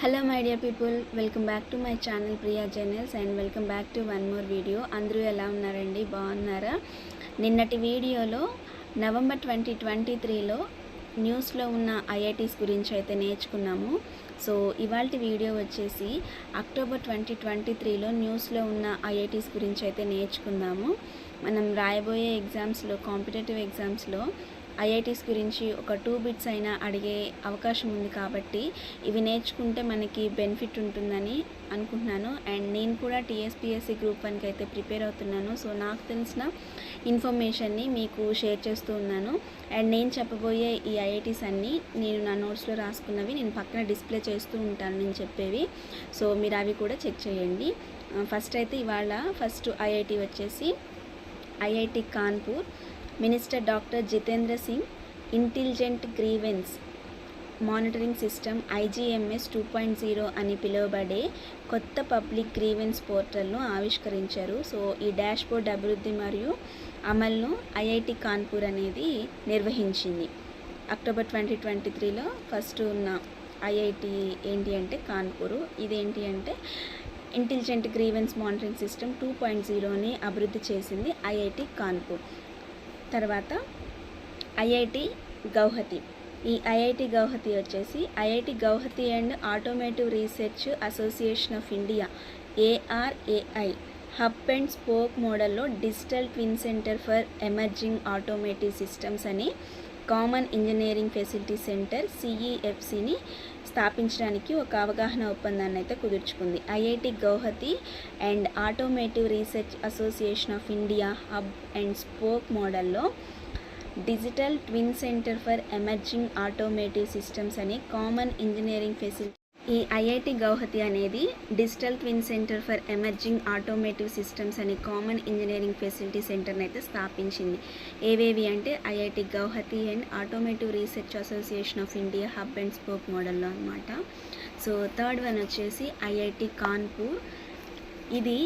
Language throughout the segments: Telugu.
Hello my dear people welcome back to my channel Priya Journals and welcome back to one more video అందరూ ఎలా ఉన్నారండి? బాగున్నారా? నిన్నటి వీడియోలో నవంబర్ ట్వంటీ ట్వంటీ త్రీలో న్యూస్లో ఉన్న ఐఐటీస్ గురించి అయితే నేర్చుకున్నాము. సో ఇవాళ వీడియో వచ్చేసి అక్టోబర్ ట్వంటీ ట్వంటీ త్రీలో న్యూస్లో ఉన్న ఐఐటీస్ గురించి అయితే నేర్చుకుందాము. మనం రాయబోయే ఎగ్జామ్స్లో కాంపిటేటివ్ ఎగ్జామ్స్లో ఐఐటీస్ గురించి ఒక టూ బిట్స్ అయినా అడిగే అవకాశం ఉంది కాబట్టి ఇవి నేర్చుకుంటే మనకి బెనిఫిట్ ఉంటుందని అనుకుంటున్నాను. అండ్ నేను కూడా టీఎస్పిఎస్సి గ్రూప్ వన్కి అయితే ప్రిపేర్ అవుతున్నాను. సో నాకు తెలిసిన ఇన్ఫర్మేషన్ని మీకు షేర్ చేస్తూ ఉన్నాను. అండ్ నేను చెప్పబోయే ఈ ఐఐటీస్ అన్నీ నేను నా నోట్స్లో రాసుకున్నవి నేను పక్కన డిస్ప్లే చేస్తూ ఉంటాను నేను చెప్పేవి. సో మీరు అవి కూడా చెక్ చేయండి. ఫస్ట్ అయితే ఇవాళ ఫస్ట్ ఐఐటి వచ్చేసి IIT Kanpur minister doctor Jitendra Singh intelligent grievance monitoring system IGMS two point zero అని పిలువబడే కొత్త పబ్లిక్ గ్రీవెన్స్ పోర్టల్ను ఆవిష్కరించారు. సో ఈ డాష్ బోర్డ్ అభివృద్ధి మరియు అమలును ఐఐటి కాన్పూర్ అనేది నిర్వహించింది. అక్టోబర్ ట్వంటీ ట్వంటీ త్రీలో ఫస్ట్ ఉన్న ఐఐటి ఏంటి అంటే కాన్పూర్. ఇదేంటి అంటే intelligent grievance monitoring system two point జీరోని అభివృద్ధి చేసింది ఐఐటి కాన్పూర్. తర్వాత ఐఐటి గౌహతి. ఈ ఐఐటి గౌహతి వచ్చేసి IIT Guwahati and Automotive Research Association of India ARAI. Hub and spoke మోడల్లో Digital Twin Centre for Emerging Automotive Systems అని కామన్ ఇంజనీరింగ్ ఫెసిలిటీ సెంటర్ సిఈఎఫ్సిని స్థాపించడానికి ఒక అవగాహన ఒప్పందాన్ని అయితే కుదుర్చుకుంది. IIT Guwahati and Automotive Research Association of India hub and spoke మోడల్లో Digital Twin Centre for Emerging Automotive Systems అని కామన్ ఇంజనీరింగ్ ఫెసిలిటీ ఈ ఐఐటి గౌహతి అనేది Digital Twin Centre for Emerging Automotive Systems అనే కామన్ ఇంజనీరింగ్ ఫెసిలిటీ సెంటర్ని అయితే స్థాపించింది. ఏవేవి అంటే IIT Guwahati and Automotive Research Association of India hub and spoke మోడల్లో అనమాట సో థర్డ్ వన్ వచ్చేసి ఐఐటి కాన్పూర్. ఇది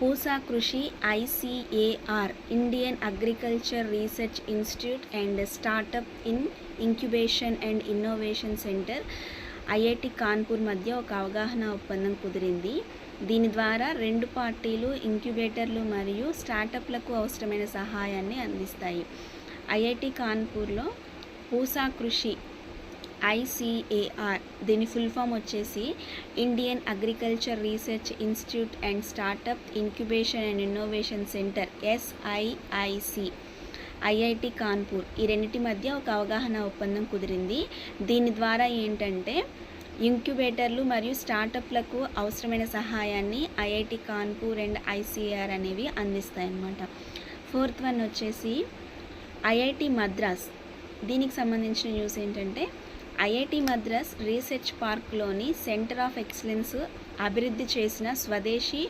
Pusa Krishi ICAR Indian Agriculture Research Institute and startup in incubation and innovation centre. IIT Kanpur మధ్య ఒక అవగాహన ఒప్పందం కుదిరింది. దీని ద్వారా రెండు పార్టీలు ఇంక్యుబేటర్లు మరియు స్టార్టప్లకు అవసరమైన సహాయాన్ని అందిస్తాయి. ఐఐటి కాన్పూర్లో పూసా కృషి ఐసిఏఆర్ దీని ఫుల్ ఫామ్ వచ్చేసి Indian Agriculture Research Institute and startup incubation and innovation centre SIIC IIT Kanpur. ఈ రెండింటి మధ్య ఒక అవగాహన ఒప్పందం కుదిరింది. దీని ద్వారా ఏంటంటే ఇంక్యుబేటర్లు మరియు స్టార్టప్లకు అవసరమైన సహాయాన్ని ఐఐటి కాన్పూర్ అండ్ ఐసీఆర్ అనేవి అందిస్తాయి అన్నమాట ఫోర్త్ వన్ వచ్చేసి ఐఐటి మద్రాస్. దీనికి సంబంధించిన న్యూస్ ఏంటంటే ఐఐటి మద్రాస్ రీసెర్చ్ పార్క్లోని సెంటర్ ఆఫ్ ఎక్సలెన్స్ అభివృద్ధి చేసిన స్వదేశీ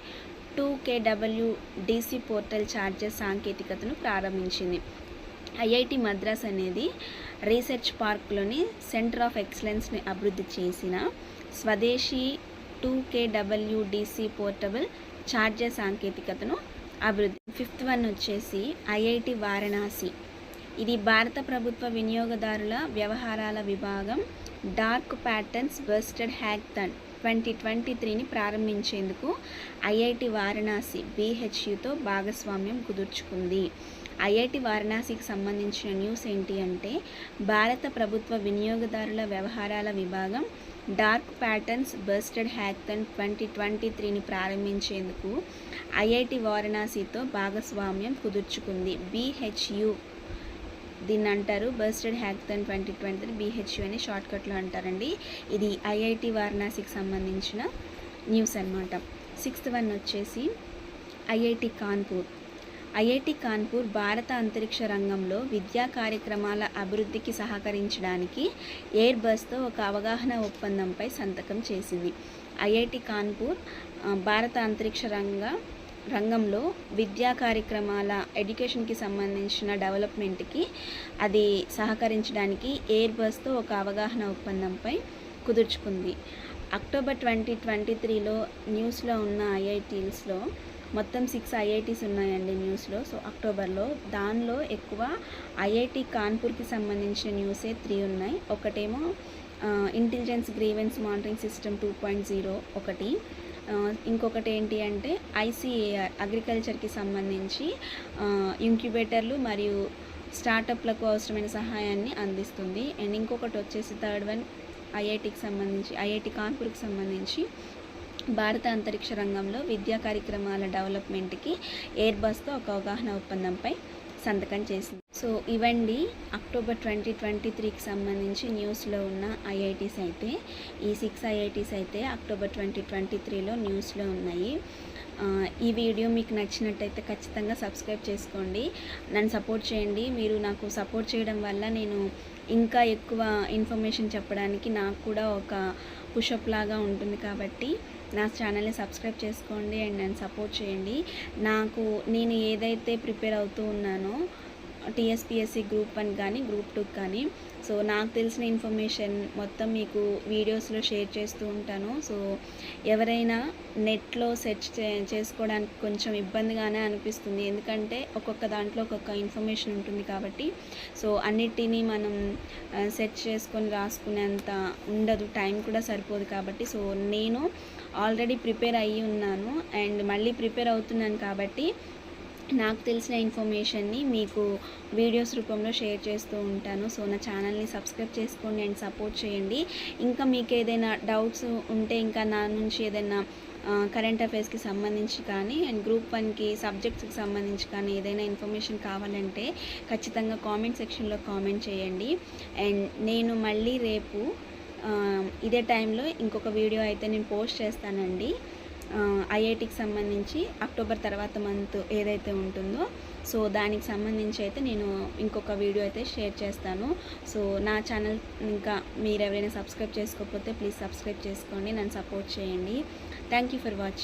two KW DC portal charges సాంకేతికతను ప్రారంభించింది. ఐఐటి మద్రాస్ అనేది రీసెర్చ్ పార్క్లోని సెంటర్ ఆఫ్ ఎక్సలెన్స్ని అభివృద్ధి చేసిన స్వదేశీ two KW DC portable charger సాంకేతికతను అభివృద్ధి ఫిఫ్త్ వన్ వచ్చేసి ఐఐటి వారణాసి. ఇది భారత ప్రభుత్వ వినియోగదారుల వ్యవహారాల విభాగం dark patterns busted hackathon twenty twenty త్రీని ప్రారంభించేందుకు ఐఐటి వారణాసి బీహెచ్యుతో భాగస్వామ్యం కుదుర్చుకుంది. ఐఐటి వారణాసికి సంబంధించిన న్యూస్ ఏంటి అంటే భారత ప్రభుత్వ వినియోగదారుల వ్యవహారాల విభాగం dark patterns busted hackathon twenty twenty త్రీని ప్రారంభించేందుకు ఐఐటి వారణాసితో భాగస్వామ్యం కుదుర్చుకుంది. బీహెచ్యు దీన్ని అంటారు bursted hackathon twenty twenty three BHU అని షార్ట్కట్లో అంటారండి. ఇది ఐఐటి వారణాసికి సంబంధించిన న్యూస్ అనమాట సిక్స్త్ వన్ వచ్చేసి ఐఐటి కాన్పూర్. ఐఐటి కాన్పూర్ భారత అంతరిక్ష రంగంలో విద్యా కార్యక్రమాల అభివృద్ధికి సహకరించడానికి ఎయిర్ బస్తో ఒక అవగాహన ఒప్పందంపై సంతకం చేసింది. ఐఐటి కాన్పూర్ భారత అంతరిక్ష రంగ రంగంలో విద్యా కార్యక్రమాల ఎడ్యుకేషన్కి సంబంధించిన డెవలప్మెంట్కి అది సహకరించడానికి ఎయిర్ బస్తో ఒక అవగాహన ఒప్పందంపై కుదుర్చుకుంది. అక్టోబర్ ట్వంటీ ట్వంటీ త్రీలో న్యూస్లో ఉన్న ఐఐటీస్లో మొత్తం సిక్స్ ఐఐటీస్ ఉన్నాయండి న్యూస్లో. సో అక్టోబర్లో దానిలో ఎక్కువ ఐఐటి కాన్పూర్కి సంబంధించిన న్యూసే త్రీ ఉన్నాయి. ఒకటేమో intelligence grievance monitoring system two point zero ఒకటి. ఇంకొకటి ఏంటి అంటే ఐసీఏఆర్ అగ్రికల్చర్కి సంబంధించి ఇంక్యుబేటర్లు మరియు స్టార్టప్లకు అవసరమైన సహాయాన్ని అందిస్తుంది. అండ్ ఇంకొకటి వచ్చేసి థర్డ్ వన్ ఐఐటికి సంబంధించి ఐఐటి కాన్పూర్కి సంబంధించి భారత అంతరిక్ష రంగంలో విద్యా కార్యక్రమాల డెవలప్మెంట్కి ఎయిర్ బస్తో ఒక అవగాహన ఒప్పందంపై సంతకం చేసింది. సో ఇవండి అక్టోబర్ ట్వంటీ ట్వంటీ త్రీకి సంబంధించి న్యూస్లో ఉన్న ఐఐటీస్ అయితే. ఈ సిక్స్ ఐఐటీస్ అయితే అక్టోబర్ ట్వంటీ ట్వంటీ త్రీలో న్యూస్లో ఉన్నాయి. ఈ వీడియో మీకు నచ్చినట్టయితే ఖచ్చితంగా సబ్స్క్రైబ్ చేసుకోండి. నన్ను సపోర్ట్ చేయండి. మీరు నాకు సపోర్ట్ చేయడం వల్ల నేను ఇంకా ఎక్కువ ఇన్ఫర్మేషన్ చెప్పడానికి నాకు కూడా ఒక పుషప్ లాగా ఉంటుంది కాబట్టి నా ఛానల్ని సబ్స్క్రైబ్ చేసుకోండి అండ్ నన్ను సపోర్ట్ చేయండి. నాకు నేను ఏదైతే ప్రిపేర్ అవుతూ ఉన్నానో టీఎస్పిఎస్సి గ్రూప్ వన్ కానీ గ్రూప్ టూ కానీ. సో నాకు తెలిసిన ఇన్ఫర్మేషన్ మొత్తం మీకు వీడియోస్లో షేర్ చేస్తూ ఉంటాను. సో ఎవరైనా నెట్లో సెర్చ్ చే చేసుకోవడానికి కొంచెం ఇబ్బందిగానే అనిపిస్తుంది. ఎందుకంటే ఒక్కొక్క దాంట్లో ఒక్కొక్క ఇన్ఫర్మేషన్ ఉంటుంది కాబట్టి. సో అన్నిటినీ మనం సెర్చ్ చేసుకొని రాసుకునేంత ఉండదు. టైం కూడా సరిపోదు కాబట్టి. సో నేను ఆల్రెడీ ప్రిపేర్ అయ్యి ఉన్నాను. అండ్ మళ్ళీ ప్రిపేర్ అవుతున్నాను కాబట్టి నాకు తెలిసిన ఇన్ఫర్మేషన్ని మీకు వీడియోస్ రూపంలో షేర్ చేస్తూ ఉంటాను. సో నా ఛానల్ని సబ్స్క్రైబ్ చేసుకోండి అండ్ సపోర్ట్ చేయండి. ఇంకా మీకు ఏదైనా డౌట్స్ ఉంటే ఇంకా నా నుంచి ఏదైనా కరెంట్ అఫైర్స్కి సంబంధించి కానీ అండ్ గ్రూప్ వన్కి సబ్జెక్ట్స్కి సంబంధించి కానీ ఏదైనా ఇన్ఫర్మేషన్ కావాలంటే ఖచ్చితంగా కామెంట్ సెక్షన్లో కామెంట్ చేయండి. అండ్ నేను మళ్ళీ రేపు ఇదే టైంలో ఇంకొక వీడియో అయితే నేను పోస్ట్ చేస్తానండి. ఐఐటికి సంబంధించి అక్టోబర్ తర్వాత మంత్ ఏదైతే ఉంటుందో సో దానికి సంబంధించి అయితే నేను ఇంకొక వీడియో అయితే షేర్ చేస్తాను. సో నా ఛానల్ ఇంకా మీరు ఎవరైనా సబ్స్క్రైబ్ చేసుకోకపోతే ప్లీజ్ సబ్స్క్రైబ్ చేసుకోండి నన్ను సపోర్ట్ చేయండి. Thank you for watching